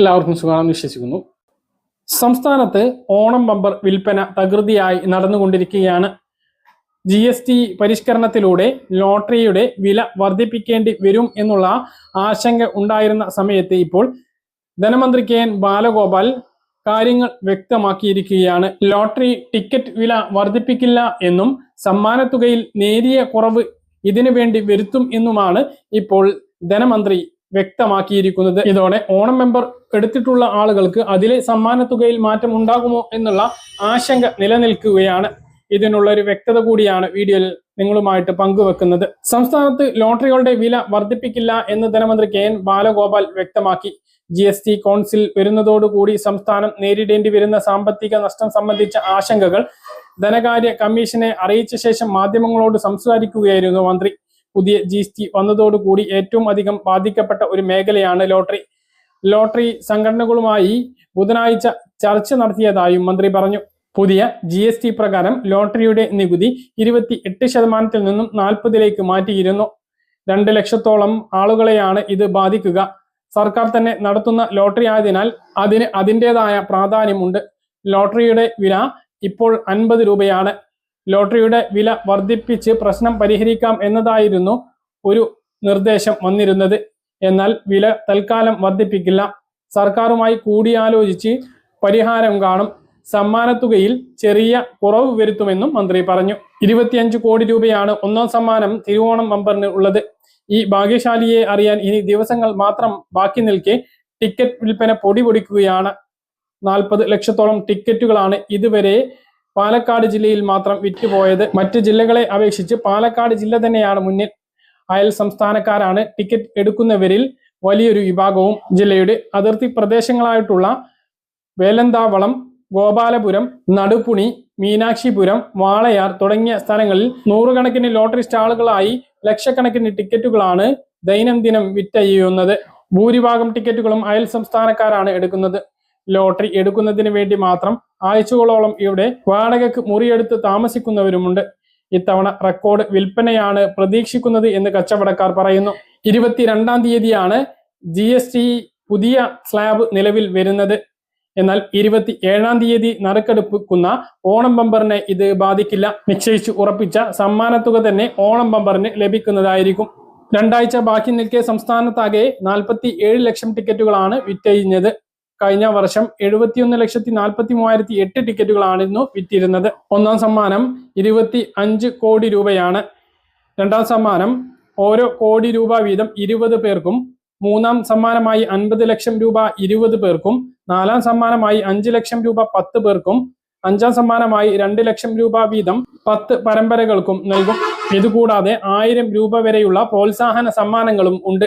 എല്ലാവർക്കും സുഖമാണെന്ന് വിശ്വസിക്കുന്നു. സംസ്ഥാനത്ത് ഓണം ബമ്പർ വിൽപ്പന തകൃതിയായി നടന്നുകൊണ്ടിരിക്കുകയാണ്. ജി എസ് ടി പരിഷ്കരണത്തിലൂടെ ലോട്ടറിയുടെ വില വർദ്ധിപ്പിക്കേണ്ടി വരും എന്നുള്ള ആശങ്ക ഉണ്ടായിരുന്ന സമയത്ത് ഇപ്പോൾ ധനമന്ത്രി കെ എൻ ബാലഗോപാൽ കാര്യങ്ങൾ വ്യക്തമാക്കിയിരിക്കുകയാണ്. ലോട്ടറി ടിക്കറ്റ് വില വർദ്ധിപ്പിക്കില്ല എന്നും സമ്മാനത്തുകയിൽ നേരിയ കുറവ് ഇതിനു വേണ്ടി വരുത്തും എന്നുമാണ് ഇപ്പോൾ ധനമന്ത്രി വ്യക്തമാക്കിയിരിക്കുന്നത് ഇതോടെ ഓണം മെമ്പർ എടുത്തിട്ടുള്ള ആളുകൾക്ക് അതിലെ സമ്മാനത്തുകയിൽ മാറ്റം ഉണ്ടാകുമോ എന്നുള്ള ആശങ്ക നിലനിൽക്കുകയാണ്. ഇതിനുള്ള ഒരു വ്യക്തത കൂടിയാണ് വീഡിയോയിൽ നിങ്ങളുമായിട്ട് പങ്കുവെക്കുന്നത്. സംസ്ഥാനത്ത് ലോട്ടറികളുടെ വില വർദ്ധിപ്പിക്കില്ല എന്ന് ധനമന്ത്രി കെ എൻ ബാലഗോപാൽ വ്യക്തമാക്കി. ജി എസ് ടി കൗൺസിൽ വരുന്നതോടുകൂടി സംസ്ഥാനം നേരിടേണ്ടി വരുന്ന സാമ്പത്തിക നഷ്ടം സംബന്ധിച്ച ആശങ്കകൾ ധനകാര്യ കമ്മീഷനെ അറിയിച്ച ശേഷം മാധ്യമങ്ങളോട് സംസാരിക്കുകയായിരുന്നു മന്ത്രി. പുതിയ ജി എസ് ടി വന്നതോടുകൂടി ഏറ്റവും അധികം ബാധിക്കപ്പെട്ട ഒരു മേഖലയാണ് ലോട്ടറി. ലോട്ടറി സംഘടനകളുമായി ബുധനാഴ്ച ചർച്ച നടത്തിയതായും മന്ത്രി പറഞ്ഞു. പുതിയ ജി എസ് ടി പ്രകാരം ലോട്ടറിയുടെ നികുതി ഇരുപത്തി എട്ട് ശതമാനത്തിൽ നിന്നും നാൽപ്പതിലേക്ക് മാറ്റിയിരുന്നു. രണ്ട് ലക്ഷത്തോളം ആളുകളെയാണ് ഇത് ബാധിക്കുക. സർക്കാർ തന്നെ നടത്തുന്ന ലോട്ടറി ആയതിനാൽ അതിന് അതിന്റെതായ പ്രാധാന്യമുണ്ട്. ലോട്ടറിയുടെ വില ഇപ്പോൾ അൻപത് രൂപയാണ്. ലോട്ടറിയുടെ വില വർദ്ധിപ്പിച്ച് പ്രശ്നം പരിഹരിക്കാം എന്നതായിരുന്നു ഒരു നിർദ്ദേശം വന്നിരുന്നത്. എന്നാൽ വില തൽക്കാലം വർദ്ധിപ്പിക്കില്ല. സർക്കാരുമായി കൂടിയാലോചിച്ച് പരിഹാരം കാണും. സമ്മാനത്തുകയിൽ ചെറിയ കുറവ് വരുത്തുമെന്നും മന്ത്രി പറഞ്ഞു. ഇരുപത്തിയഞ്ച് കോടി രൂപയാണ് ഒന്നാം സമ്മാനം തിരുവോണം ബമ്പറിന് ഉള്ളത്. ഈ ഭാഗ്യശാലിയെ അറിയാൻ ഇനി ദിവസങ്ങൾ മാത്രം ബാക്കി നിൽക്കെ ടിക്കറ്റ് വിൽപ്പന പൊടി പൊടിക്കുകയാണ്. നാൽപ്പത് ലക്ഷത്തോളം ടിക്കറ്റുകളാണ് ഇതുവരെ പാലക്കാട് ജില്ലയിൽ മാത്രം വിറ്റുപോയത്. മറ്റ് ജില്ലകളെ അപേക്ഷിച്ച് പാലക്കാട് ജില്ല തന്നെയാണ് മുന്നിൽ. അയൽ സംസ്ഥാനക്കാരാണ് ടിക്കറ്റ് എടുക്കുന്നവരിൽ വലിയൊരു വിഭാഗവും. ജില്ലയുടെ അതിർത്തി പ്രദേശങ്ങളായിട്ടുള്ള വേലന്താവളം ഗോപാലപുരം നടുപ്പുണി മീനാക്ഷിപുരം വാളയാർ തുടങ്ങിയ സ്ഥലങ്ങളിൽ നൂറുകണക്കിന് ലോട്ടറി സ്റ്റാളുകളായി ലക്ഷക്കണക്കിന് ടിക്കറ്റുകളാണ് ദൈനംദിനം വിറ്റഴിയുന്നത്. ഭൂരിഭാഗം ടിക്കറ്റുകളും അയൽ സംസ്ഥാനക്കാരാണ് എടുക്കുന്നത്. ലോട്ടറി എടുക്കുന്നതിന് വേണ്ടി മാത്രം ആഴ്ചകളോളം ഇവിടെ വാടകയ്ക്ക് മുറിയെടുത്ത് താമസിക്കുന്നവരുമുണ്ട്. ഇത്തവണ റെക്കോർഡ് വിൽപ്പനയാണ് പ്രതീക്ഷിക്കുന്നത് എന്ന് കച്ചവടക്കാർ പറയുന്നു. ഇരുപത്തിരണ്ടാം തീയതിയാണ് ജി എസ് ടി പുതിയ സ്ലാബ് നിലവിൽ വരുന്നത്. എന്നാൽ ഇരുപത്തി ഏഴാം തീയതി നറുക്കെടുപ്പിക്കുന്ന ഓണം ബമ്പറിനെ ഇത് ബാധിക്കില്ല. നിശ്ചയിച്ചു ഉറപ്പിച്ച സമ്മാനത്തുക തന്നെ ഓണം ബമ്പറിന് ലഭിക്കുന്നതായിരിക്കും. രണ്ടാഴ്ച ബാക്കി നിൽക്കെ സംസ്ഥാനത്താകെ നാൽപ്പത്തി ഏഴ് ലക്ഷം ടിക്കറ്റുകളാണ് വിറ്റഴിഞ്ഞത്. കഴിഞ്ഞ വർഷം എഴുപത്തിയൊന്ന് ലക്ഷത്തി നാൽപ്പത്തി മൂവായിരത്തി എട്ട് ടിക്കറ്റുകളായിരുന്നു വിറ്റിരുന്നത്. ഒന്നാം സമ്മാനം ഇരുപത്തി അഞ്ച് കോടി രൂപയാണ്. രണ്ടാം സമ്മാനം ഓരോ കോടി രൂപ വീതം ഇരുപത് പേർക്കും മൂന്നാം സമ്മാനമായി അൻപത് ലക്ഷം രൂപ ഇരുപത് പേർക്കും നാലാം സമ്മാനമായി അഞ്ച് ലക്ഷം രൂപ പത്ത് പേർക്കും അഞ്ചാം സമ്മാനമായി രണ്ട് ലക്ഷം രൂപ വീതം പത്ത് പരമ്പരകൾക്കും നൽകും. ഇതുകൂടാതെ ആയിരം രൂപ വരെയുള്ള പ്രോത്സാഹന സമ്മാനങ്ങളും ഉണ്ട്.